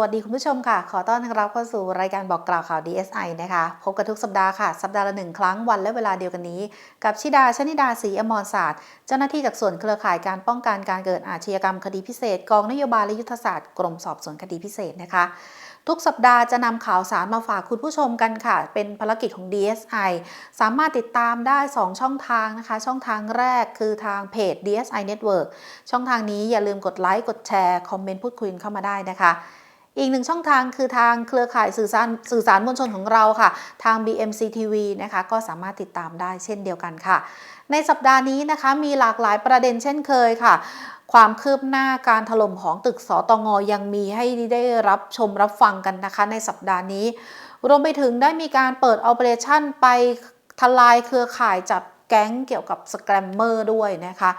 วัสดีคุณผู้ชมค่ะ ขอต้อนรับเข้าสู่รายการบอกกล่าวข่าว DSI นะคะ พบกันทุกสัปดาห์ค่ะ สัปดาห์ละหนึ่งครั้งวันและเวลาเดียวกันนี้ กับชิดาชนิดาศรีอมรศาสตร์ เจ้าหน้าที่จากส่วนเครือข่ายการป้องกันการเกิดอาชญากรรมคดีพิเศษ กองนโยบายและยุทธศาสตร์กรมสอบสวนคดีพิเศษนะคะทุกสัปดาห์จะนำข่าวสารมาฝากคุณผู้ชมกันค่ะ เป็นภารกิจของ DSI สามารถติดตามได้ 2 ช่องทางนะคะ ช่องทางแรกคือทางเพจ DSI Network ช่องทางนี้อย่าลืมกดไลค์ กดแชร์ คอมเมนต์พูดคุยเข้ามาได้นะคะ อีกหนึ่งช่องทางคือทางเครือข่ายสื่อสารสื่อสารมวลชนของเราค่ะ ทาง BMC TV นะคะก็สามารถติดตามได้เช่นเดียวกันค่ะ ในสัปดาห์นี้นะคะมีหลากหลายประเด็นเช่นเคยค่ะความคืบหน้าการถล่มของตึกสตงยังมีให้ได้รับชมรับฟังกันนะคะ ในสัปดาห์นี้ รวมไปถึงได้มีการเปิด Operation ไปทลายเครือข่ายจับแก๊งเกี่ยวกับสแกรมเมอร์ด้วยนะคะ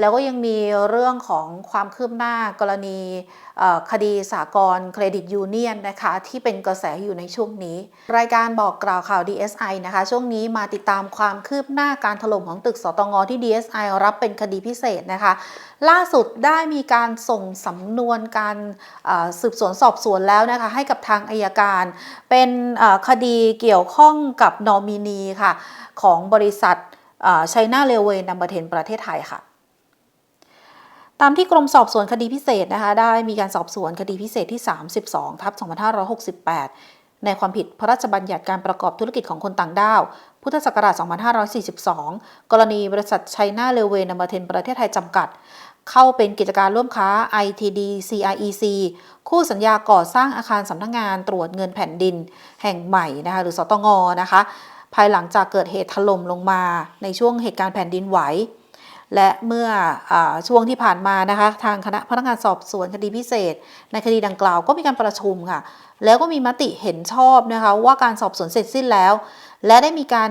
แล้วก็ยังมีเรื่องของความคืบหน้ากรณีคดีสากลเครดิตยูเนียนนะคะที่เป็นกระแสอยู่ในช่วงนี้ รายการบอกกล่าวข่าว DSI นะคะ ช่วงนี้มาติดตามความคืบหน้าการถล่มของตึกสตงที่ DSI รับเป็นคดีพิเศษนะคะ ล่าสุดได้มีการส่งสำนวนการสืบสวนสอบสวนแล้วนะคะ ให้กับทางอายการ เป็นคดีเกี่ยวข้องกับนอมินีค่ะของบริษัทไชน่าเรลเวย์นัมเบอร์เทนประเทศไทยค่ะ ตามที่กรมสอบสวนคดีพิเศษนะคะได้มีการสอบสวนคดีพิเศษที่ 32ทับ2568 ในความผิดพระราชบัญญัติการประกอบธุรกิจของคนต่างด้าว พุทธศักราช 2542 กรณีบริษัทไชน่าเรลเวย์นัมเบอร์เทนประเทศไทยจำกัด เข้าเป็นกิจการร่วมค้า ITD CREC คู่สัญญาก่อสร้างอาคารสำนักงงานตรวจเงินแผ่นดินแห่งใหม่นะคะหรือสตงนะคะ ภายหลังจากเกิดเหตุถล่มลงมาในช่วงเหตุการณ์แผ่นดินไหว และเมื่ออช่วงที่ผ่านมานะคะ ทางคณะพนักงานสอบสวนคดีพิเศษ ในคดีดังกล่าวก็มีการประชุมค่ะ แล้วก็มีมติเห็นชอบนะคะว่าการสอบสวนเสร็จสิ้นแล้ว และได้มีการ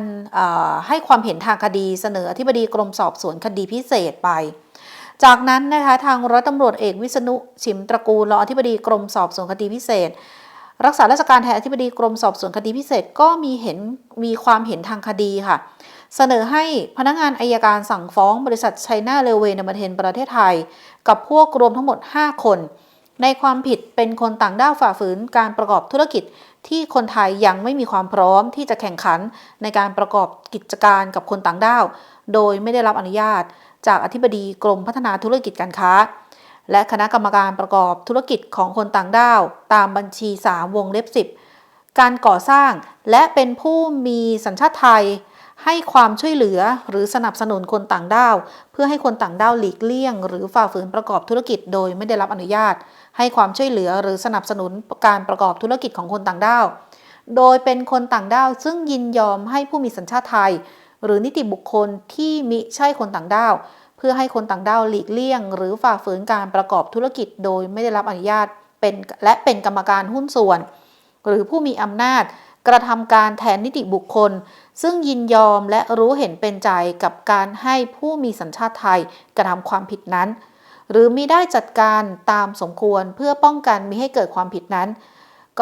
าให้ความเห็นทางคดีเสนออธิบดีกรมสอบสวนคดีพิเศษไป จากนั้นนะคะทางร้อยตำรวจเอกวิษณุชิมตระกูลรองอธิบดีกรมสอบสวนคดีพิเศษรักษาราชการแทนอธิบดีกรมสอบสวนคดีพิเศษก็มีเห็นมีความเห็นทางคดีค่ะ เสนอให้พนักงานอายการสั่งฟ้องบริษัทไชน่าเรลเวย์ในประเทศประเทศไทย กับพวกรวมทั้งหมด 5 คน ในความผิดเป็นคนต่างด้าวฝ่าฝืนการประกอบธุรกิจที่คนไทยยังไม่มีความพร้อมที่จะแข่งขันในการประกอบกิจการกับคนต่างด้าว โดยไม่ได้รับอนุญาต จากอธิบดีกรมพัฒนาธุรกิจการค้า และคณะกรรมการประกอบธุรกิจของคนต่างด้าว ตามบัญชี 3 วงเล็บ 10 การก่อสร้างและเป็นผู้มีสัญชาติไทย ให้ความช่วยเหลือหรือสนับสนุนคนต่างด้าว เพื่อให้คนต่างด้าวหลีกเลี่ยง หรือฝ่าฝืนประกอบธุรกิจโดยไม่ได้รับอนุญาต ให้ความช่วยเหลือหรือสนับสนุนการประกอบธุรกิจของคนต่างด้าว โดยเป็นคนต่างด้าวซึ่งยินยอมให้ผู้มีสัญชาติไทย หรือนิติบุคคลที่มิใช่คนต่างด้าว เพื่อให้คนต่างด้าวหลีกเลี่ยง หรือฝ่าฝืนการประกอบธุรกิจโดยไม่ได้รับอนุญาตเป็นและเป็นกรรมการหุ้นส่วน หรือผู้มีอำนาจ กระทำการแทนนิติบุคคล ซึ่งยินยอมและรู้เห็นเป็นใจกับการให้ผู้มีสัญชาติไทยกระทำความผิดนั้น หรือมิได้จัดการตามสมควรเพื่อป้องกันมิให้เกิดความผิดนั้น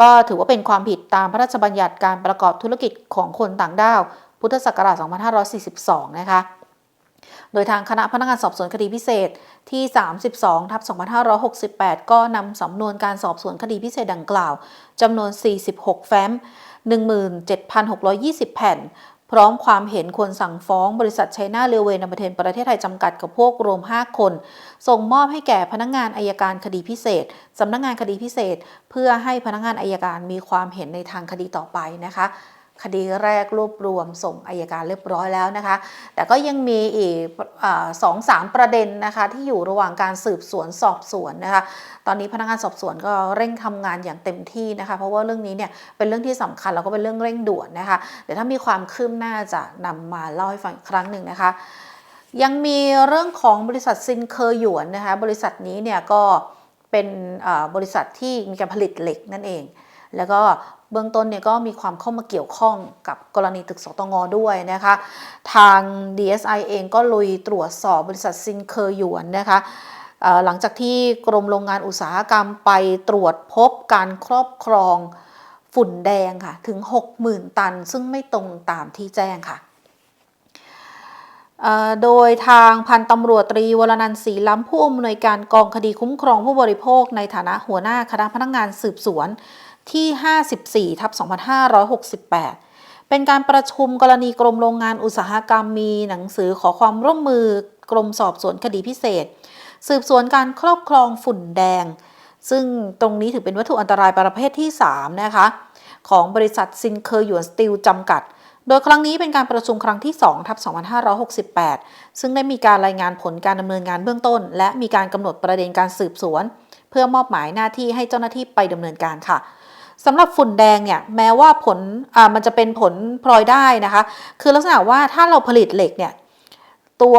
ก็ถือว่าเป็นความผิดตามพระราชบัญญัติการประกอบธุรกิจของคนต่างด้าว พุทธศักราช 2542 นะคะโดยทางคณะพนักงานสอบสวนคดีพิเศษที่ 32ทับ2568 ก็นำสำนวนการสอบสวนคดีพิเศษดังกล่าวจำนวน 46 แฟ้ม 17,620 แผ่น พร้อมความเห็นควรสั่งฟ้องบริษัทไชน่าเรลเวย์ในประเทนประเทศไทยจำกัดกับพวกรวม 5 คน ส่งมอบให้แก่พนักงานอายการคดีพิเศษสำนักงานคดีพิเศษ เพื่อให้พนักงานอายการมีความเห็นในทางคดีต่อไปนะคะ คดีแรกรวบรวมส่งอายการเรียบร้อยแล้วนะคะ แต่ก็ยังมีอีกสองสามประเด็นนะคะที่อยู่ระหว่างการสืบสวนสอบสวนนะคะ ตอนนี้พนักงานสอบสวนก็เร่งทำงานอย่างเต็มที่นะคะ เพราะว่าเรื่องนี้เนี่ยเป็นเรื่องที่สำคัญแล้วก็เป็นเรื่องเร่งด่วนนะคะ เดี๋ยวถ้ามีความคืบหน้าจะนำมาเล่าให้ฟังครั้งหนึ่งนะคะยังมีเรื่องของบริษัทซินเคอร์หยวนนะคะ บริษัทนี้เนี่ยก็เป็นบริษัทที่มีการผลิตเหล็กนั่นเอง แล้วก็ เบื้องต้นเนี่ยก็มีความเข้ามาเกี่ยวข้องกับกรณีตึกสตงด้วยนะคะ ทาง DSI เองก็ลุยตรวจสอบบริษัทซินเคอร์หยวนนะคะหลังจากที่กรมโรงงานอุตสาหกรรมไปตรวจพบการครอบครองฝุ่นแดงค่ะ ถึง 60,000 ตัน ซึ่งไม่ตรงตามที่แจ้งค่ะโดยทางพันตำรวจตรีวรนันท์ศรีล้ำผู้อำนวยการกองคดีคุ้มครองผู้บริโภคในฐานะหัวหน้าคณะพนักงานสืบสวน ที่ 54ทับ2568 เป็นการประชุมกรณีกรมโรงงานอุตสาหกรรมมีหนังสือขอความร่วมมือกรมสอบสวนคดีพิเศษ สืบสวนการครอบครองฝุ่นแดง ซึ่งตรงนี้ถือเป็นวัตถุอันตรายประเภทที่ 3 นะคะ ของบริษัทซินเคอร์หยวนสตีลจำกัดโดยครั้งนี้เป็นการประชุมครั้งที่2ทับ2568 ซึ่งได้มีการรายงานผลการดำเนินงานเบื้องต้น และมีการกำหนดประเด็นการสืบสวน เพื่อมอบหมายหน้าที่ให้เจ้าหน้าที่ไปดำเนินการค่ะ สำหรับฝุ่นแดงเนี่ยแม้ว่าผลอ่ามันจะเป็นผลพลอยได้นะคะ คือลักษณะว่าถ้าเราผลิตเหล็กเนี่ยตัว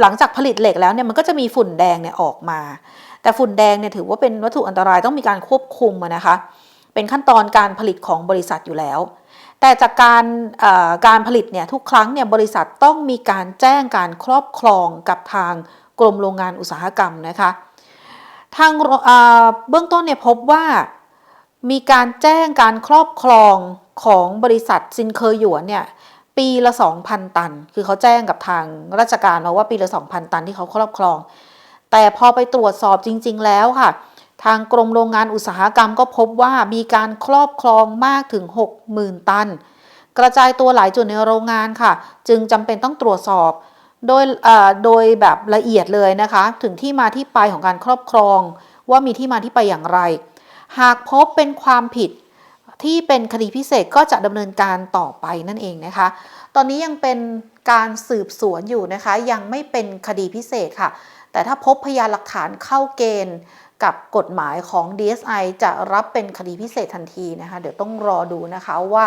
หลังจากผลิตเหล็กแล้วเนี่ยมันก็จะมีฝุ่นแดงเนี่ยออกมา แต่ฝุ่นแดงเนี่ยถือว่าเป็นวัตถุอันตรายต้องมีการควบคุมนะคะ เป็นขั้นตอนการผลิตของบริษัทอยู่แล้ว แต่จากการอ่อการผลิตเนี่ยทุกครั้งเนี่ยบริษัทต้องมีการแจ้งการครอบครองกับทางกรมโรงงานอุตสาหกรรมนะคะ ทางอ่อเบื้องต้นเนี่ยพบว่า มีการแจ้งการครอบครองของบริษัทซินเคอหยวนเนี่ยปีละ 2,000 ตัน คือเขาแจ้งกับทางราชการมาว่าปีละ 2,000 ตันที่เขาครอบครอง แต่พอไปตรวจสอบจริง ๆ แล้วค่ะ ทางกรมโรงงานอุตสาหกรรมก็พบว่ามีการครอบครองมากถึง 60,000 ตัน กระจายตัวหลายจุดในโรงงานค่ะ จึงจำเป็นต้องตรวจสอบ โดยโดยแบบละเอียดเลยนะคะ ถึงที่มาที่ไปของการครอบครอง ว่ามีที่มาที่ไปอย่างไร หากพบเป็นความผิดที่เป็นคดีพิเศษก็จะดำเนินการต่อไปนั่นเองนะคะ ตอนนี้ยังเป็นการสืบสวนอยู่นะคะ ยังไม่เป็นคดีพิเศษค่ะ แต่ถ้าพบพยานหลักฐานเข้าเกณฑ์กับกฎหมายของ DSI จะรับเป็นคดีพิเศษทันทีนะคะ เดี๋ยวต้องรอดูนะคะว่า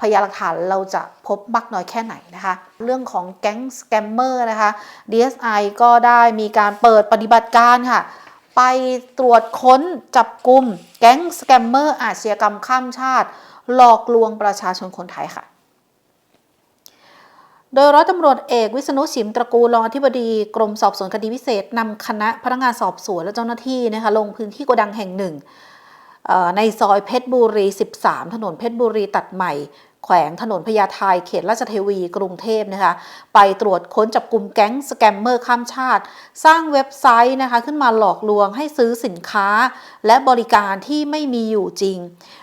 พยานหลักฐานเราจะพบมากน้อยแค่ไหนนะคะ เรื่องของแก๊งสแกมเมอร์นะคะ DSI ก็ได้มีการเปิดปฏิบัติการค่ะ ไปตรวจค้นจับกลุ่มแก๊งสแกมเมอร์อาชญากรรมข้ามชาติ หลอกลวงประชาชนคนไทยค่ะ โดยร้อยตำรวจเอกวิษณุชิมตระกูลรองอธิบดีกรมสอบสวนคดีพิเศษนำคณะพนักงานสอบสวนและเจ้าหน้าที่นะคะลงพื้นที่โกดังแห่งหนึ่งในซอยเพชรบุรี 13 ถนนเพชรบุรีตัดใหม่ แขวงถนนพญาไทเขตราชเทวีกรุงเทพนะคะไปตรวจค้นจับกลุ่มแก๊งสแกมเมอร์ข้ามชาติ สร้างเว็บไซต์นะคะขึ้นมาหลอกลวงให้ซื้อสินค้า และบริการที่ไม่มีอยู่จริง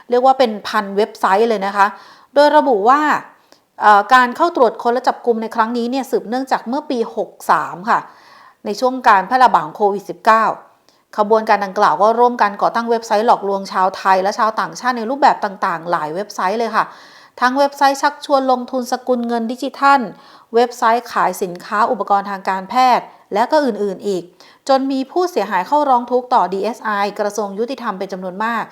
เรียกว่าเป็นพันเว็บไซต์เลยนะคะ โดยระบุว่าการเข้าตรวจค้นและจับกลุ่มในครั้งนี้เนี่ยสืบเนื่องจากเมื่อปี 63 ค่ะ ในช่วงการแพร่ระบาดของโควิด -19 ขบวนการดังกล่าวก็ร่วมกันก่อตั้งเว็บไซต์หลอกลวงชาวไทยและชาวต่างชาติในรูปแบบต่างๆ หลายเว็บไซต์เลยค่ะ ทั้งเว็บไซต์ชักชวนลงทุนสกุลเงินดิจิทัล เว็บไซต์ขายสินค้าอุปกรณ์ทางการแพทย์ และก็อื่นๆอีก จนมีผู้เสียหายเข้าร้องทุกข์ต่อ DSI กระทรวงยุติธรรมเป็นจำนวนมาก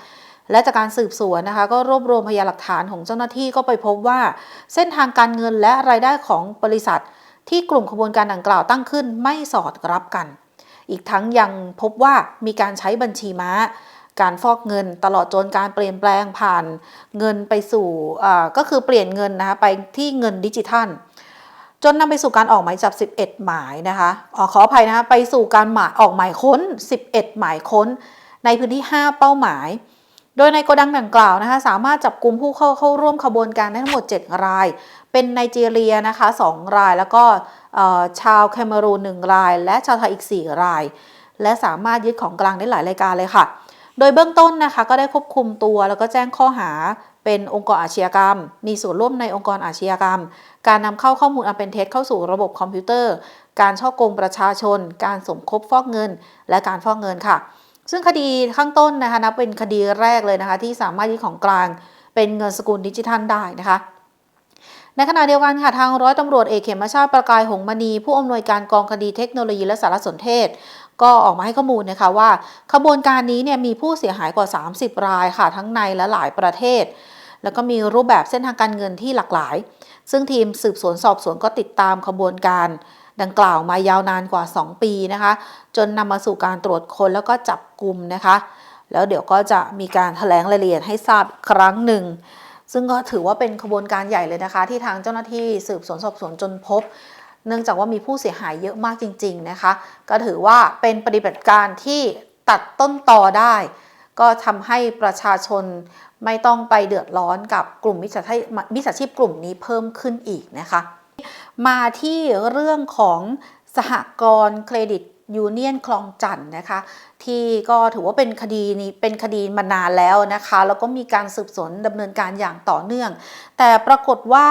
และจากการสืบสวนนะคะ ก็รวบรวมพยานหลักฐานของเจ้าหน้าที่ก็ไปพบว่า เส้นทางการเงินและรายได้ของบริษัท ที่กลุ่มขบวนการดังกล่าวตั้งขึ้นไม่สอดรับกัน อีกทั้งยังพบว่ามีการใช้บัญชีม้า การฟอกเงินตลอดจนการเปลี่ยนแปลงผ่านเงินไปสู่ก็คือเปลี่ยนเงินนะคะไปที่เงินดิจิทัล จนนำไปสู่การออกหมายจับ 11 หมายนะคะออขออภัยนะคะไปสู่การหมายออกหมายค้น 11 หมายค้น ในพื้นที่ 5 เป้าหมาย โดยในโกดังดังกล่าวนะคะสามารถจับกลุ่มผู้เข้าเข้าร่วมขบวนการได้ทั้งหมด 7 ราย เป็นไนจีเรียนะคะ 2 รายแล้วก็ชาวแคเมรูน 1 ราย และชาวไทยอีก 4 ราย และสามารถยึดของกลางได้หลายรายการเลยค่ะ โดยเบื้องต้นนะคะก็ได้ควบคุมตัวแล้วก็แจ้งข้อหาเป็นองค์กรอาชญากรรม มีส่วนร่วมในองค์กรอาชญากรรม การนำเข้าข้อมูลอันเป็นเท็จเข้าสู่ระบบคอมพิวเตอร์ การช่อโกงประชาชน การสมคบฟอกเงิน และการฟอกเงินค่ะ ซึ่งคดีข้างต้นนะคะนับเป็นคดีแรกเลยนะคะที่สามารถยึดของกลางเป็นเงินสกุลดิจิทัลได้นะคะในขณะเดียวกันค่ะทางร้อยตำรวจเอกเขมชาติประกายหงมณี ผู้อำนวยการกองคดีเทคโนโลยีและสารสนเทศ ก็ออกมาให้ข้อมูลนะคะว่า ขบวนการนี้เนี่ยมีผู้เสียหายกว่า 30 รายค่ะทั้งในและหลายประเทศ แล้วก็มีรูปแบบเส้นทางการเงินที่หลากหลาย ซึ่งทีมสืบสวนสอบสวนก็ติดตามขบวนการดังกล่าวมายาวนานกว่า 2 ปีนะคะ จนนำมาสู่การตรวจค้นแล้วก็จับกลุ่มนะคะ แล้วเดี๋ยวก็จะมีการแถลงรายละเอียดให้ทราบครั้งหนึ่ง ซึ่งก็ถือว่าเป็นขบวนการใหญ่เลยนะคะ ที่ทางเจ้าหน้าที่สืบสวนสอบสวนจนพบ เนื่องจากว่ามีผู้เสียหายเยอะมากจริง ๆนะคะ ก็ถือว่าเป็นปฏิบัติการที่ตัดต้นตอได้ ก็ทำให้ประชาชนไม่ต้องไปเดือดร้อนกับกลุ่มมิจฉาชีพมิจฉาชีพกลุ่มนี้เพิ่มขึ้นอีกนะคะ มาที่เรื่องของสหกรณ์เครดิต ยูเนียนคลองจันทน์นะคะ ที่ก็ถือว่าเป็นคดีนี้เป็นคดีมานานแล้วนะคะ แล้วก็มีการสืบสวนดำเนินการอย่างต่อเนื่อง แต่ปรากฏว่า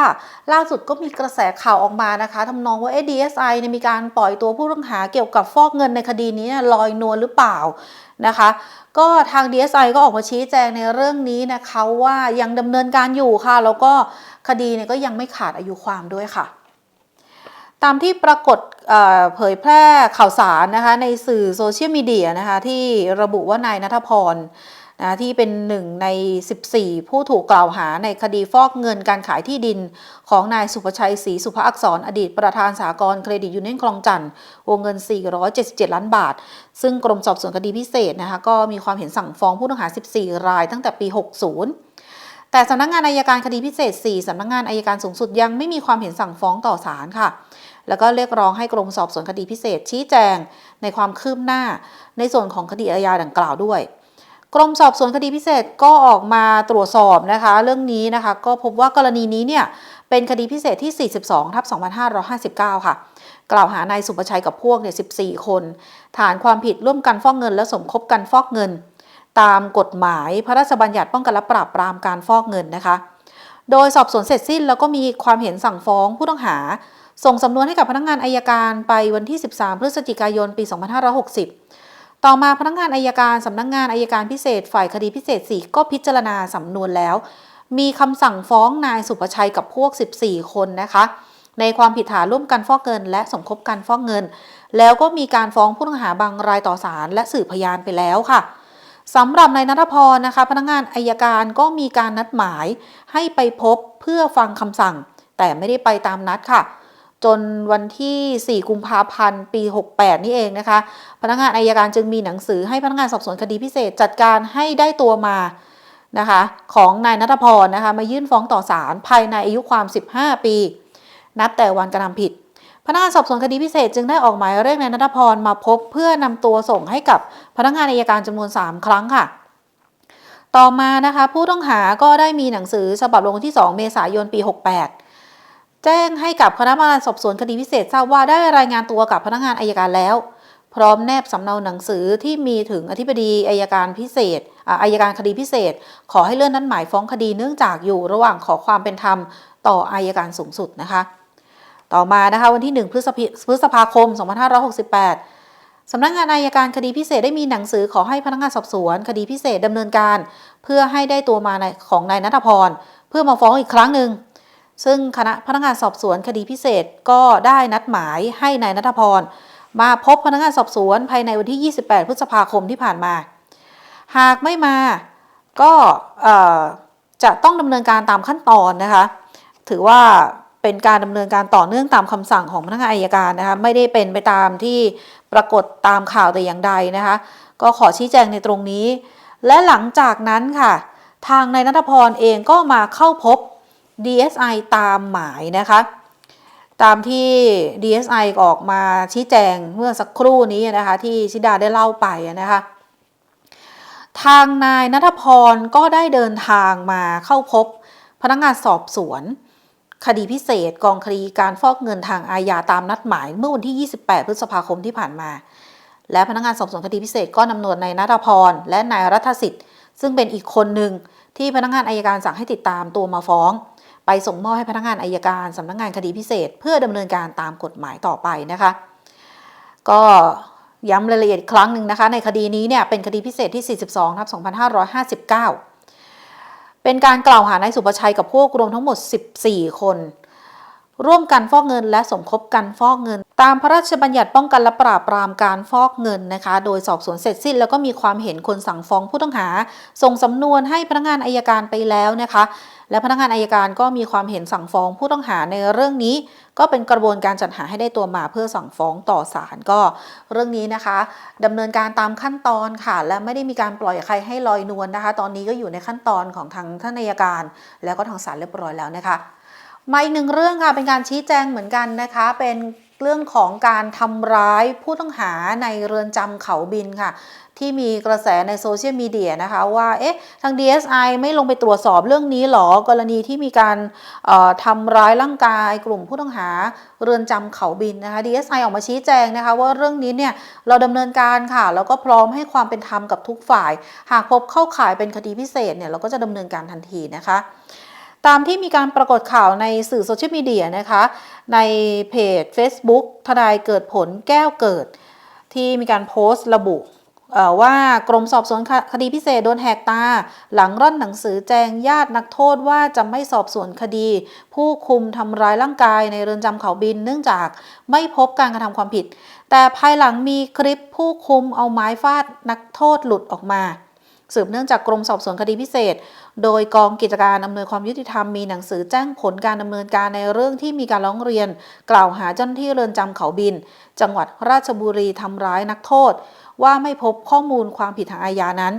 ล่าสุดก็มีกระแสข่าวออกมานะคะทำนองว่าเอ๊ะ DSI เนี่ยมีการปล่อยตัวผู้ต้องหาเกี่ยวกับฟอกเงินในคดีนี้ลอยนวลหรือเปล่านะคะก็ทาง DSI ก็ออกมาชี้แจงในเรื่องนี้นะคะว่ายังดำเนินการอยู่ค่ะ แล้วก็คดีเนี่ยก็ยังไม่ขาดอายุความด้วยค่ะ ตามที่ปรากฏเผยแพร่ข่าวสารนะคะในสื่อโซเชียลมีเดียนะคะที่ระบุว่านายนัทพรนะที่เป็นหนึ่งใน 14 ผู้ถูกกล่าวหาในคดีฟอกเงินการขายที่ดิน ของนายสุภชัยศรีสุภอักษร อดีตประธานสากลเครดิตยูเนียนคลองจันทร์วงเงิน 477 ล้านบาท ซึ่งกรมสอบสวนคดีพิเศษนะคะก็มีความเห็นสั่งฟ้องผู้ต้องหา 14 รายตั้งแต่ปี 60แต่สำนักงานอายการคดีพิเศษ 4สำนักงานอายการสูงสุดยังไม่มีความเห็นสั่งฟ้องต่อศาลค่ะ แล้วก็เรียกร้องให้กรมสอบสวนคดีพิเศษ ชี้แจงในความคืบหน้าในส่วนของคดีอาญาดังกล่าวด้วย กรมสอบสวนคดีพิเศษก็ออกมาตรวจสอบนะคะ เรื่องนี้นะคะก็พบว่ากรณีนี้เนี่ยเป็นคดีพิเศษที่ 42 ทับ 2559 ค่ะ กล่าวหานายสุประชัยกับพวกเนี่ย 14 คน ฐานความผิดร่วมกันฟอกเงิน และสมคบกันฟอกเงิน ตามกฎหมายพระราชบัญญัติป้องกันและปราบปรามการฟอกเงินนะคะ โดยสอบสวนเสร็จสิ้นแล้วก็มีความเห็นสั่งฟ้องผู้ต้องหา ส่งสำนวนให้กับพนักงานอายการไปวันที่ 13 พฤศจิกายน ปี 2560 ต่อมาพนักงานอายการสำนักงานอายการพิเศษ ฝ่ายคดีพิเศษ 4 ก็พิจารณาสำนวนแล้ว มีคำสั่งฟ้องนายสุประชัยกับพวก 14 คนนะคะ ในความผิดฐานร่วมกันฟอกเงิน และสมคบกันฟอกเงิน แล้วก็มีการฟ้องผู้ต้องหาบางรายต่อศาลและสืบพยานไปแล้วค่ะสำหรับนายนัทพรนะคะ พนักงานอายการก็มีการนัดหมายให้ไปพบเพื่อฟังคำสั่ง แต่ไม่ได้ไปตามนัดค่ะ จนวันที่ 4 กุมภาพันธ์ ปี 68 นี่เองนะคะ พนักงานอายการจึงมีหนังสือให้พนักงานสอบสวนคดีพิเศษจัดการให้ได้ตัวมานะคะของนายนัทพรนะคะมายื่นฟ้องต่อศาลภายในอายุความ 15 ปี นับแต่วันกระทำผิด พนักงานสอบสวนคดีพิเศษจึงได้ออกหมายเรียกนายนัทพรมาพบเพื่อนำตัวส่งให้กับพนักงานอายการจำนวน 3 ครั้งค่ะ ต่อมานะคะผู้ต้องหาก็ได้มีหนังสือฉบับลงที่ 2 เมษายนปี 68 แจ้งให้กับคณะกรรมการสอบสวนคดีพิเศษทราบว่าได้รายงานตัวกับพนักงานอายการแล้ว พร้อมแนบสำเนาหนังสือที่มีถึงอธิบดีอายการพิเศษอายการคดีพิเศษ ขอให้เลื่อนนัดหมายฟ้องคดีเนื่องจากอยู่ระหว่างขอความเป็นธรรมต่ออายการสูงสุดนะคะ ต่อมานะคะวันที่ 1 พฤษภาพฤษภาคม 2568สำนักงานอายการคดีพิเศษได้มีหนังสือขอให้พนักงานสอบสวน คดีพิเศษดำเนินการ เพื่อให้ได้ตัวมาในของนายนัทพร เพื่อมาฟ้องอีกครั้งหนึ่ง ซึ่งคณะพนักงานสอบสวนคดีพิเศษก็ได้นัดหมายให้นายนัทพร มาพบพนักงานสอบสวนภายในวันที่ 28 พฤษภาคมที่ผ่านมา หากไม่มาก็จะต้องดำเนินการตามขั้นตอนนะคะ ถือว่าเป็นการดำเนินการต่อเนื่องตามคำสั่งของพนักงานอายการนะคะไม่ได้เป็นไปตามที่ปรากฏตามข่าวแต่อย่างใดนะคะ ก็ขอชี้แจงในตรงนี้ และหลังจากนั้นค่ะ ทางนายนัทพรเองก็มาเข้าพบ DSI ตามหมายนะคะ ตามที่ DSI ออกมาชี้แจงเมื่อสักครู่นี้นะคะที่ชิดาได้เล่าไปนะคะ ทางนายนัทพรก็ได้เดินทางมาเข้าพบพนักงานสอบสวน คดีพิเศษกองคดีการฟอกเงินทางอาญาตามนัดหมาย เมื่อวันที่ 28 พฤษภาคมที่ผ่านมา และพนักงานสอบสวนคดีพิเศษก็นำนวนนายนัทพรและนายรัฐสิทธิ์ ซึ่งเป็นอีกคนหนึ่งที่พนักงานอายการสั่งให้ติดตามตัวมาฟ้อง ไปส่งมอบให้พนักงานอายการสำนักงานคดีพิเศษ เพื่อดำเนินการตามกฎหมายต่อไปนะคะ ก็ย้ำรายละเอียดอีกครั้งหนึ่งนะคะ ในคดีนี้เนี่ยเป็นคดีพิเศษที่ 42ทับ2559 เป็นการกล่าวหานายสุประชัยกับพวกรวมทั้งหมด 14 คน ร่วมกันฟอกเงินและสมคบกันฟอกเงิน ตามพระราชบัญญัติป้องกันและปราบปรามการฟอกเงินนะคะ โดยสอบสวนเสร็จสิ้นแล้วก็มีความเห็นคนสั่งฟ้องผู้ต้องหา ส่งสำนวนให้พนักงานอายการไปแล้วนะคะ และพนักงานอายการก็มีความเห็นสั่งฟ้องผู้ต้องหาในเรื่องนี้ ก็เป็นกระบวนการจัดหาให้ได้ตัวมาเพื่อสั่งฟ้องต่อศาลก็ เรื่องนี้นะคะดำเนินการตามขั้นตอนค่ะ และไม่ได้มีการปล่อยใครให้ลอยนวลนะคะ ตอนนี้ก็อยู่ในขั้นตอนของทางท่านอัยการ แล้วก็ทางศาลเรียบร้อยแล้วนะคะ มาอีกหนึ่งเรื่องค่ะเป็นการชี้แจงเหมือนกันนะคะ เป็นเรื่องของการทำร้ายผู้ต้องหาในเรือนจำเขาบินค่ะ ที่มีกระแสในโซเชียลมีเดียนะคะว่าเอ๊ะทาง DSI ไม่ลงไปตรวจสอบเรื่องนี้หรอกรณีที่มีการทำร้ายร่างกายกลุ่มผู้ต้องหาเรือนจำเขาบินนะคะ DSI ออกมาชี้แจงนะคะ ว่าเรื่องนี้เนี่ยเราดำเนินการค่ะ แล้วก็พร้อมให้ความเป็นธรรมกับทุกฝ่าย หากพบเข้าข่ายเป็นคดีพิเศษเนี่ยเราก็จะดำเนินการทันทีนะคะ ตามที่มีการปรากฏข่าวในสื่อโซเชียลมีเดียนะคะ ในเพจ Facebook ทนายเกิดผลแก้วเกิด ที่มีการโพสต์ระบุว่ากรมสอบสวนคคดีพิเศษโดนแหกตา หลังร่อนหนังสือแจ้งญาตินักโทษว่าจะไม่สอบสวนคดี ผู้คุมทำร้ายร่างกายในเรือนจำเขาบินเนื่องจากไม่พบการกระทำความผิด แต่ภายหลังมีคลิปผู้คุมเอาไม้ฟาดนักโทษหลุดออกมา สืบเนื่องจากกรมสอบสวนคดีพิเศษ โดยกองกิจการอำนวยความยุติธรรมมีหนังสือแจ้งผลการดำเนินการในเรื่องที่มีการร้องเรียน กล่าวหาเจ้าหน้าที่เรือนจำเขาบิน จังหวัดราชบุรีทำร้ายนักโทษ ว่าไม่พบข้อมูลความผิดทางอาญานั้น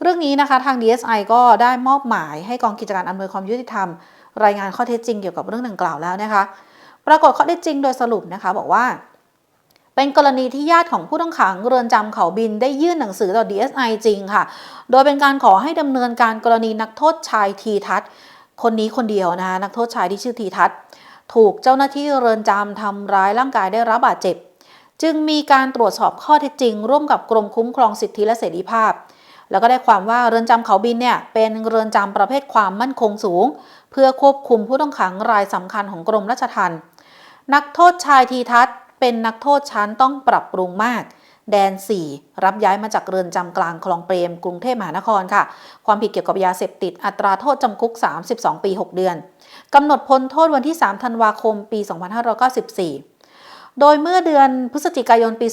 เรื่องนี้นะคะทาง DSI ก็ได้มอบหมายให้กองกิจการอำนวยความยุติธรรม รายงานข้อเท็จจริงเกี่ยวกับเรื่องดังกล่าวแล้วนะคะ ปรากฏข้อเท็จจริงโดยสรุปนะคะบอกว่า เป็นกรณีที่ญาติของผู้ต้องขังเรือนจำเขาบินได้ยื่นหนังสือต่อ DSI จริงค่ะ โดยเป็นการขอให้ดำเนินการกรณีนักโทษชายทีทัศน์คนนี้คนเดียวนะคะนักโทษชายที่ชื่อทีทัศน์ถูกเจ้าหน้าที่เรือนจำทำร้ายร่างกายได้รับบาดเจ็บ จึงมีการตรวจสอบข้อเท็จจริง ร่วมกับกรมคุ้มครองสิทธิและเสรีภาพ แล้วก็ได้ความว่าเรือนจำเขาบินเนี่ยเป็นเรือนจำประเภทความมั่นคงสูง เพื่อควบคุมผู้ต้องขังรายสำคัญของกรมราชทัณฑ์นักโทษชายทีทัศน์ เป็นนักโทษชั้นต้องปรับปรุงมาก แดน 4 รับย้ายมาจากเรือนจำกลางคลองเปรมกรุงเทพมหานครค่ะ ความผิดเกี่ยวกับยาเสพติดอัตราโทษจำคุก 32 ปี 6 เดือนกำหนดพ้นโทษวันที่ 3 ธันวาคม ปี 2594 โดยเมื่อเดือนพฤศจิกายนปี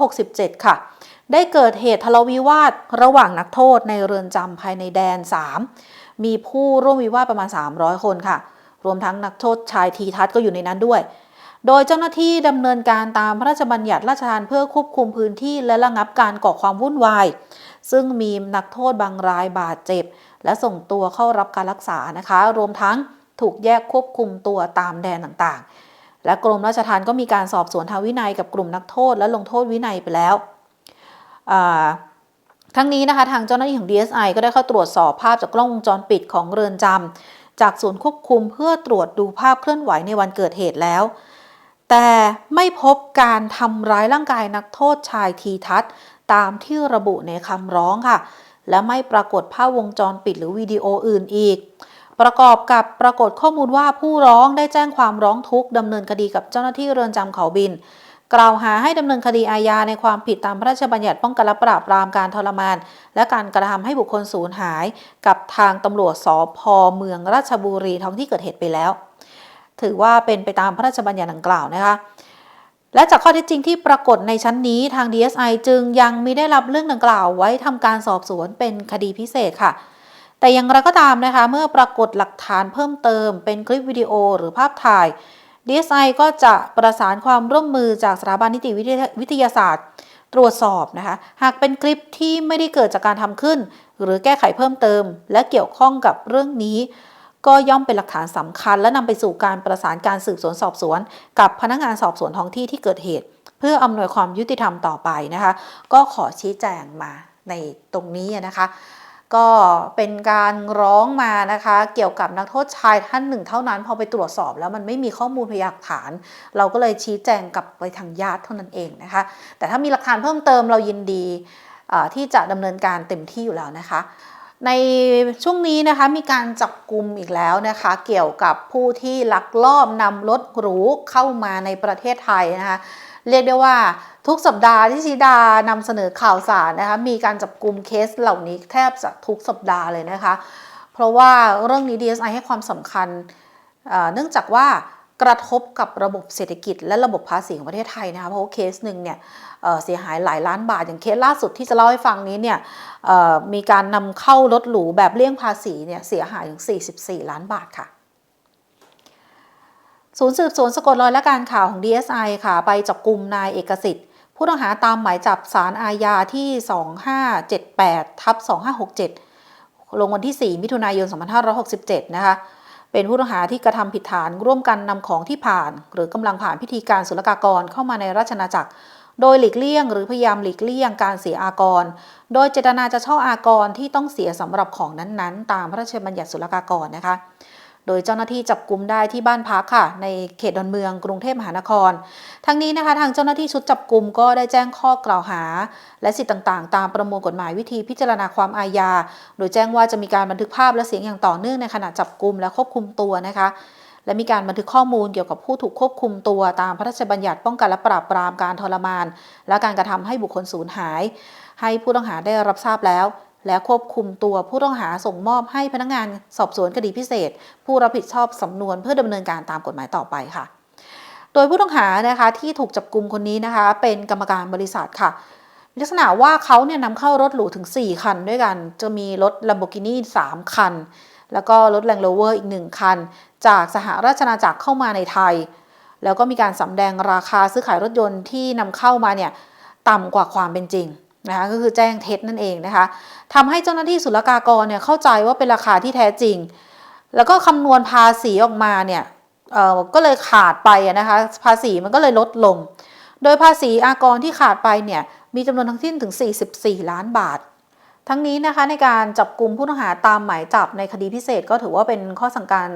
2567 ค่ะได้เกิดเหตุทะเลาะวิวาทระหว่างนักโทษในเรือนจำภายในแดน 3 มีผู้ร่วมวิวาทประมาณ 300 คนค่ะ รวมทั้งนักโทษชายทีทัศน์ก็อยู่ในนั้นด้วย โดยเจ้าหน้าที่ดำเนินการตามพระราชบัญญัติราชทานเพื่อควบคุมพื้นที่และระงับการก่อความวุ่นวาย ซึ่งมีนักโทษบางรายบาดเจ็บ และส่งตัวเข้ารับการรักษานะคะ รวมทั้งถูกแยกควบคุมตัวตามแดนต่างๆ และกรมราชทัณฑ์ก็มีการสอบสวนทางวินัยกับกลุ่มนักโทษและลงโทษวินัยไปแล้วทั้งนี้นะคะทางเจ้าหน้าที่ของ DSI ก็ได้เข้าตรวจสอบภาพจากกล้องวงจรปิดของเรือนจำจากศูนย์ควบคุมเพื่อตรวจดูภาพเคลื่อนไหวในวันเกิดเหตุแล้ว แต่ไม่พบการทำร้ายร่างกายนักโทษชายทีทัศน์ตามที่ระบุในคำร้องค่ะ และไม่ปรากฏภาพวงจรปิดหรือวิดีโออื่นอีก ประกอบกับปรากฏข้อมูลว่าผู้ร้องได้แจ้งความร้องทุกข์ดำเนินคดีกับเจ้าหน้าที่เรือนจำเขาบิน กล่าวหาให้ดำเนินคดีอาญาในความผิดตามพระราชบัญญัติป้องกันและปราบปรามการทรมาน และการกระทำให้บุคคลสูญหาย กับทางตำรวจสพเมืองราชบุรีท้องที่เกิดเหตุไปแล้ว ถือว่าเป็นไปตามพระราชบัญญัติดังกล่าวนะคะ และจากข้อเท็จจริงที่ปรากฏในชั้นนี้ทาง DSI จึงยังไม่ได้รับเรื่องดังกล่าวไว้ทำการสอบสวนเป็นคดีพิเศษค่ะ แต่อย่างไรก็ตามนะคะ เมื่อปรากฏหลักฐานเพิ่มเติม เป็นคลิปวิดีโอหรือภาพถ่าย DSI ก็จะประสานความร่วมมือจากสถาบันนิติวิทยาวิทยาศาสตร์ ตรวจสอบนะคะ หากเป็นคลิปที่ไม่ได้เกิดจากการทำขึ้น หรือแก้ไขเพิ่มเติม และเกี่ยวข้องกับเรื่องนี้ ก็ย่อมเป็นหลักฐานสำคัญ และนำไปสู่การประสานการสืบสวนสอบสวน กับพนักงานสอบสวนท้องที่ที่เกิดเหตุ เพื่ออำนวยความยุติธรรมต่อไปนะคะ ก็ขอชี้แจงมาในตรงนี้นะคะก็เป็นการร้องมานะคะ เกี่ยวกับนักโทษชายท่านหนึ่งเท่านั้น พอไปตรวจสอบแล้วมันไม่มีข้อมูลพยานฐาน เราก็เลยชี้แจงกลับไปทางญาติเท่านั้นเองนะคะ แต่ถ้ามีหลักฐานเพิ่มเติมเรายินดีที่จะดำเนินการเต็มที่อยู่แล้วนะคะ ในช่วงนี้นะคะมีการจับกลุ่มอีกแล้วนะคะ เกี่ยวกับผู้ที่ลักลอบนำรถหรูเข้ามาในประเทศไทยนะคะเรียกได้ว่าทุกสัปดาห์ที่ชิดานำเสนอข่าวสารนะคะมีการจับกลุ่มเคสเหล่านี้แทบจะทุกสัปดาห์เลยนะคะ เพราะว่าเรื่องนี้ DSI ให้ความสำคัญเอ่อเนื่องจากว่า กระทบกับระบบเศรษฐกิจและระบบภาษีของประเทศไทยนะคะเพราะเคสหนึ่งเนี่ยเเสียหายหลายล้านบาท อย่างเคสล่าสุดที่จะเล่าให้ฟังนี้เนี่ยมีการนำเข้ารถหรูแบบเลี่ยงภาษีเนี่ยเสียหายถึง 44 ล้านบาทค่ะศูนย์สืบสวนสะกดรอยและการข่าวของ DSI ค่ะ ไปจับกลุ่มนายเอกสิทธิ์ ผู้ต้องหาตามหมายจับสารอาญาที่ 2578ทับ2567 ลงวันที่ 4 มิถุนายน 2567 นะคะ เป็นผู้ต้องหาที่กระทำผิดฐานร่วมกันนำของที่ผ่าน หรือกำลังผ่านพิธีการศุลกากรเข้ามาในราชนาจักร โดยหลีกเลี่ยง หรือพยายามหลีกเลี่ยงการเสียอากร โดยเจตนาจะช่ออากรที่ต้องเสียสำหรับของนั้นๆ ตามพระราชบัญญัติศุลกากรนะคะ โดยเจ้าหน้าที่จับกลุ่มได้ที่บ้านพักค่ะ ในเขตดอนเมืองกรุงเทพมหานคร ทั้งนี้นะคะทางเจ้าหน้าที่ชุดจับกลุ่มก็ได้แจ้งข้อกล่าวหา และสิทธิต่างๆ ตามประมวลกฎหมายวิธีพิจารณาความอาญา โดยแจ้งว่าจะมีการบันทึกภาพและเสียงอย่างต่อเนื่องในขณะจับกลุ่มและควบคุมตัวนะคะและมีการบันทึกข้อมูลเกี่ยวกับผู้ถูกควบคุมตัวตามพระราชบัญญัติป้องกันและปราบปรามการทรมาน และการกระทำให้บุคคลสูญหาย ให้ผู้ต้องหาได้รับทราบแล้ว และควบคุมตัวผู้ต้องหาส่งมอบให้พนักงานสอบสวนคดีพิเศษ ผู้รับผิดชอบสำนวนเพื่อดำเนินการตามกฎหมายต่อไปค่ะ โดยผู้ต้องหานะคะที่ถูกจับกลุ่มคนนี้นะคะ เป็นกรรมการบริษัทค่ะลักษณะว่าเขาเนี่ยนำเข้ารถหรูถึง 4 คันด้วยกัน จะมีรถ Lamborghini 3 คัน แล้วก็รถ Land Rover อีก 1 คัน จากสหราชอาณาจักรเข้ามาในไทย แล้วก็มีการสำแดงราคาซื้อขายรถยนต์ที่นำเข้ามาเนี่ยต่ำกว่าความเป็นจริง นะคะก็คือแจ้งเท็จนั่นเองนะคะทำให้เจ้าหน้าที่ศุลกากรเนี่ยเข้าใจว่าเป็นราคาที่แท้จริง แล้วก็คำนวณภาษีออกมาเนี่ยเออก็เลยขาดไปนะคะภาษีมันก็เลยลดลง โดยภาษีอากรที่ขาดไปเนี่ยมีจำนวนทั้งสิ้นถึง 44 ล้านบาท ทั้งนี้นะคะในการจับกลุ่มผู้ต้องหาตามหมายจับในคดีพิเศษ ก็ถือว่าเป็นข้อสั่งการ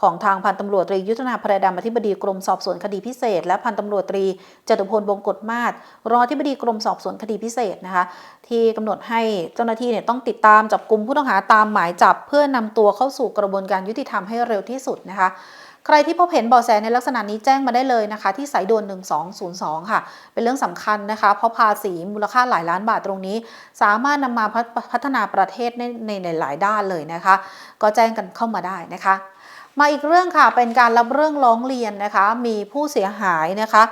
ของทางพันตำรวจตรียุทธนาพระดำอธิบดีกรมสอบสวนคดีพิเศษ และพันตำรวจตรีจตุพลวงกฎมาศรองอธิบดีกรมสอบสวนคดีพิเศษนะคะที่กำหนดให้เจ้าหน้าที่เนี่ยต้องติดตามจับกลุ่มผู้ต้องหาตามหมายจับ เพื่อนำตัวเข้าสู่กระบวนการยุติธรรมให้เร็วที่สุดนะคะ ใครที่พบเห็นเบาะแสในลักษณะนี้แจ้งมาได้เลยนะคะ ที่สายด่วน 1202 ค่ะ เป็นเรื่องสำคัญนะคะ เพราะภาษีมูลค่าหลายล้านบาทตรงนี้ สามารถนำมาพัฒพัฒนาประเทศในในในหลายด้านเลยนะคะ ก็แจ้งกันเข้ามาได้นะคะ มาอีกเรื่องค่ะเป็นการรับเรื่องร้องเรียนนะคะ มีผู้เสียหายนะคะ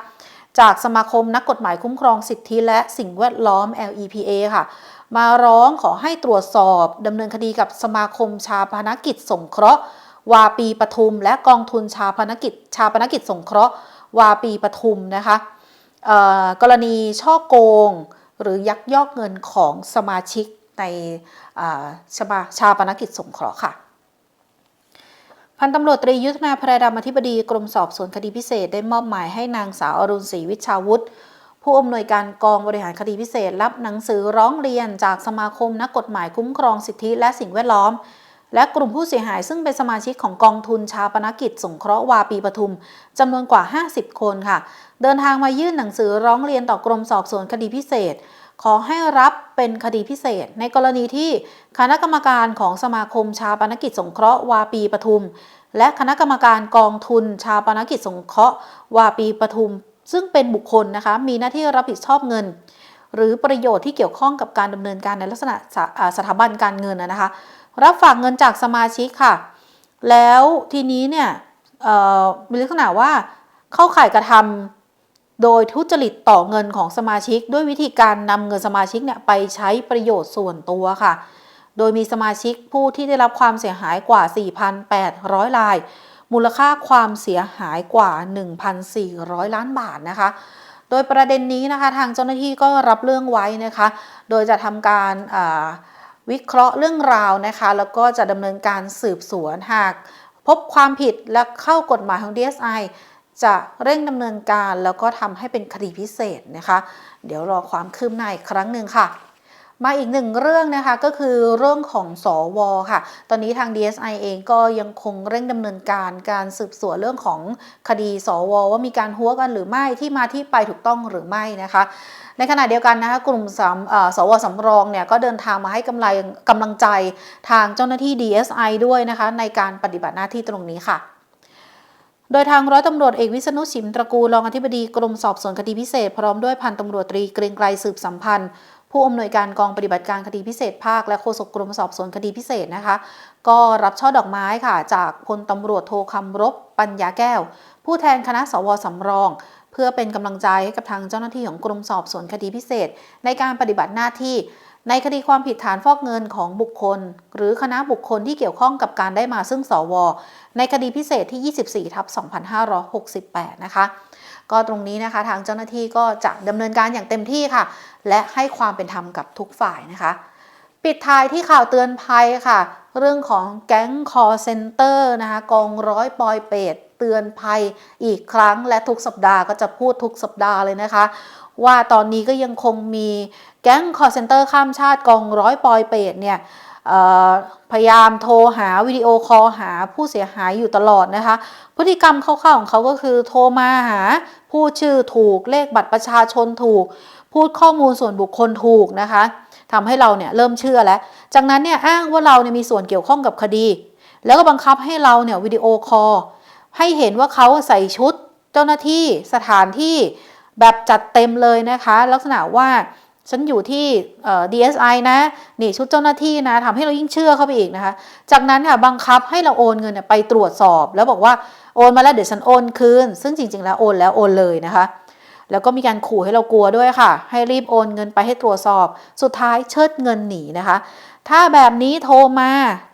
จากสมาคมนักกฎหมายคุ้มครองสิทธิและสิ่งแวดล้อม LEPA ค่ะ มาร้องขอให้ตรวจสอบดำเนินคดีกับสมาคมชาพนกิจสงเคราะห์ วาปีปทุม และกองทุนชาพนกิจ ชาพนกิจสงเคราะห์ วาปีปทุมนะคะกรณีช่อโกง หรือยักยอกเงินของสมาชิกในชาชาปนกิจสงเคราะห์ค่ะพันตำรวจตรียุทธนาพระดำอธิบดีกรมสอบสวนคดีพิเศษได้มอบหมายให้นางสาวอรุณศรีวิชาวุฒิผู้อำนวยการกองบริหารคดีพิเศษ รับหนังสือร้องเรียนจากสมาคมนักกฎหมายคุ้มครองสิทธิและสิ่งแวดล้อม และกลุ่มผู้เสียหายซึ่งเป็นสมาชิกของกองทุนชาปนกิจ สงเคราะห์วาปีปทุมจำนวนกว่า 50 คนค่ะ เดินทางมายื่นหนังสือร้องเรียนต่อกรมสอบสวนคดีพิเศษ ขอให้รับเป็นคดีพิเศษ ในกรณีที่คณะกรรมการของสมาคมชาปนกิจ สงเคราะห์วาปีปทุม และคณะกรรมการกองทุนชาปนกิจ สงเคราะห์วาปีปทุม ซึ่งเป็นบุคคลนะคะมีหน้าที่รับผิดชอบเงิน หรือประโยชน์ที่เกี่ยวข้องกับการดำเนินการในลักษณะสสถาบันการเงินนะคะ รับฝากเงินจากสมาชิกค่ะ แล้วทีนี้เนี่ยมีลักษณะว่าเข้าข่ายกระทำโดยทุจริตต่อเงินของสมาชิก ด้วยวิธีการนำเงินสมาชิกเนี่ยไปใช้ประโยชน์ส่วนตัวค่ะ โดยมีสมาชิกผู้ที่ได้รับความเสียหายกว่า 4,800ราย มูลค่าความเสียหายกว่า 1,400 ล้านบาทนะคะ โดยประเด็นนี้นะคะทางเจ้าหน้าที่ก็รับเรื่องไว้นะคะ โดยจะทำการา วิเคราะห์เรื่องราวนะคะ แล้วก็จะดำเนินการสืบสวนหาก พบความผิดและเข้ากฎหมายของ DSI จะเร่งดำเนินการแล้วก็ทำให้เป็นคดีพิเศษนะคะ เดี๋ยวรอความคืบหน้าอีกครั้งหนึ่งค่ะ มาอีกหนึ่งเรื่องนะคะก็คือเรื่องของสอวค่ะ ตอนนี้ทาง DSI เองก็ยังคงเร่งดำเนินการการสืบสวนเรื่องของคดีสวว่ามีการหัวกันหรือไม่ที่มาที่ไปถูกต้องหรือไม่นะคะ ในขณะเดียวกันนะคะกลุ่มสามสวสำรองเนี่ยก็เดินทางมาให้กำไรกำลังใจทางเจ้าหน้าที่ DSI ด้วยนะคะในการปฏิบัติหน้าที่ตรงนี้ค่ะโดยทางร้อยตำรวจเอกวิษณุชิมตระกูลรองอธิบดีกรมสอบสวนคดีพิเศษ พร้อมด้วยพันตำรวจตรีเกรียงไกรสืบสัมพันธ์ ผู้อำนวยการกองปฏิบัติการคดีพิเศษภาค และโฆษกกรมสอบสวนคดีพิเศษนะคะ ก็รับช่อดอกไม้ค่ะ จากพลตำรวจโทคำรบปัญญาแก้ว ผู้แทนคณะสวสำรอง เพื่อเป็นกำลังใจให้กับทางเจ้าหน้าที่ของกรมสอบสวนคดีพิเศษ ในการปฏิบัติหน้าที่ ในคดีความผิดฐานฟอกเงินของบุคคล หรือคณะบุคคลที่เกี่ยวข้องกับการได้มาซึ่งสว ในคดีพิเศษที่ 24ทับ2568 นะคะก็ตรงนี้นะคะทางเจ้าหน้าที่ก็จะดำเนินการอย่างเต็มที่ค่ะ และให้ความเป็นธรรมกับทุกฝ่ายนะคะ ปิดท้ายที่ข่าวเตือนภัยค่ะ เรื่องของแก๊งคอเซ็นเตอร์นะคะกองร้อยปอยเปต เตือนภัยอีกครั้งและทุกสัปดาห์ก็จะพูดทุกสัปดาห์เลยนะคะ ว่าตอนนี้ก็ยังคงมีแก๊งคอเซนเตอร์ข้ามชาติกองร้อยปอยเปตเนี่ยพยายามโทรหาวิดีโอคอลหาผู้เสียหายอยู่ตลอดนะคะ พฤติกรรมคร่าวๆของเขาก็คือโทรมาหาพูดชื่อถูกเลขบัตรประชาชนถูก พูดข้อมูลส่วนบุคคลถูกนะคะทำให้เราเนี่ยเริ่มเชื่อแล้ว จากนั้นเนี่ยอ้างว่าเราเนี่ยมีส่วนเกี่ยวข้องกับคดี แล้วก็บังคับให้เราเนี่ยวิดีโอคอล ให้เห็นว่าเขาใส่ชุดเจ้าหน้าที่สถานที่แบบจัดเต็มเลยนะคะ ลักษณะว่าฉันอยู่ที่เอ่อ DSI นะนี่ชุดเจ้าหน้าที่นะทำให้เรายิ่งเชื่อเข้าไปอีกนะคะ จากนั้นค่ะบังคับให้เราโอนเงินไปตรวจสอบ แล้วบอกว่าโอนมาแล้วเดี๋ยวฉันโอนคืน ซึ่งจริง ๆ แล้วโอนแล้วโอนเลยนะคะ แล้วก็มีการขู่ให้เรากลัวด้วยค่ะ ให้รีบโอนเงินไปให้ตรวจสอบ สุดท้ายเชิดเงินหนีนะคะ ถ้าแบบนี้โทรมา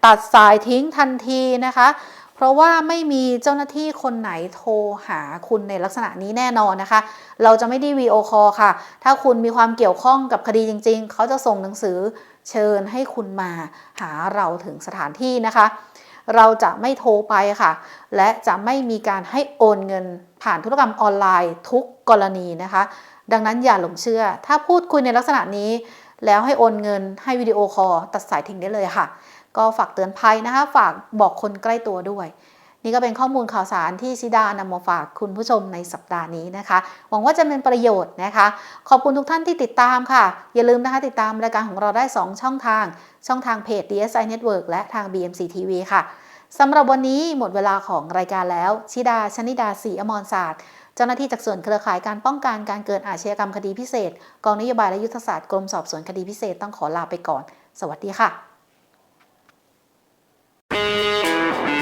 ตัดสายทิ้งทันทีนะคะ เพราะว่าไม่มีเจ้าหน้าที่คนไหนโทรหาคุณในลักษณะนี้แน่นอนนะคะ เราจะไม่ได้วีโอคอลค่ะ ถ้าคุณมีความเกี่ยวข้องกับคดีจริง ๆ เขาจะส่งหนังสือเชิญให้คุณมาหาเราถึงสถานที่นะคะ เราจะไม่โทรไปค่ะ และจะไม่มีการให้โอนเงินผ่านธุรกรรมออนไลน์ทุกกรณีนะคะ ดังนั้นอย่าหลงเชื่อ ถ้าพูดคุยในลักษณะนี้ แล้วให้โอนเงินให้วิดีโอคอลตัดสายทิ้งได้เลยค่ะ ก็ฝากเตือนภัยนะคะ ฝากบอกคนใกล้ตัวด้วย นี่ก็เป็นข้อมูลข่าวสารที่ชิดานำมาฝากคุณผู้ชมในสัปดาห์นี้นะคะ หวังว่าจะเป็นประโยชน์นะคะ ขอบคุณทุกท่านที่ติดตามค่ะ อย่าลืมนะคะติดตามรายการของเราได้ 2 ช่องทาง ช่องทางเพจ DSI Network และทาง BMC TV ค่ะสำหรับวันนี้หมดเวลาของรายการแล้ว ชิดาชนิดาศรีอมรศาสตร์ เจ้าหน้าที่จากส่วนเครือข่ายการป้องกันการเกิดอาชญากรรมคดีพิเศษ กองนโยบายและยุทธศาสตร์กรมสอบสวนคดีพิเศษต้องขอลาไปก่อน สวัสดีค่ะ Thank you.